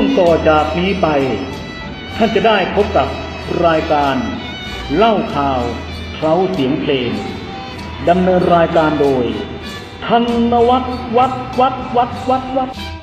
งต่อจากนี้ไป ท่านจะได้พบกับรายการ เล่าข่าวเคล้าเสียงเพลงดำเนินรายการโดยธนวัฒน์วัดวัดวัดวัดวัด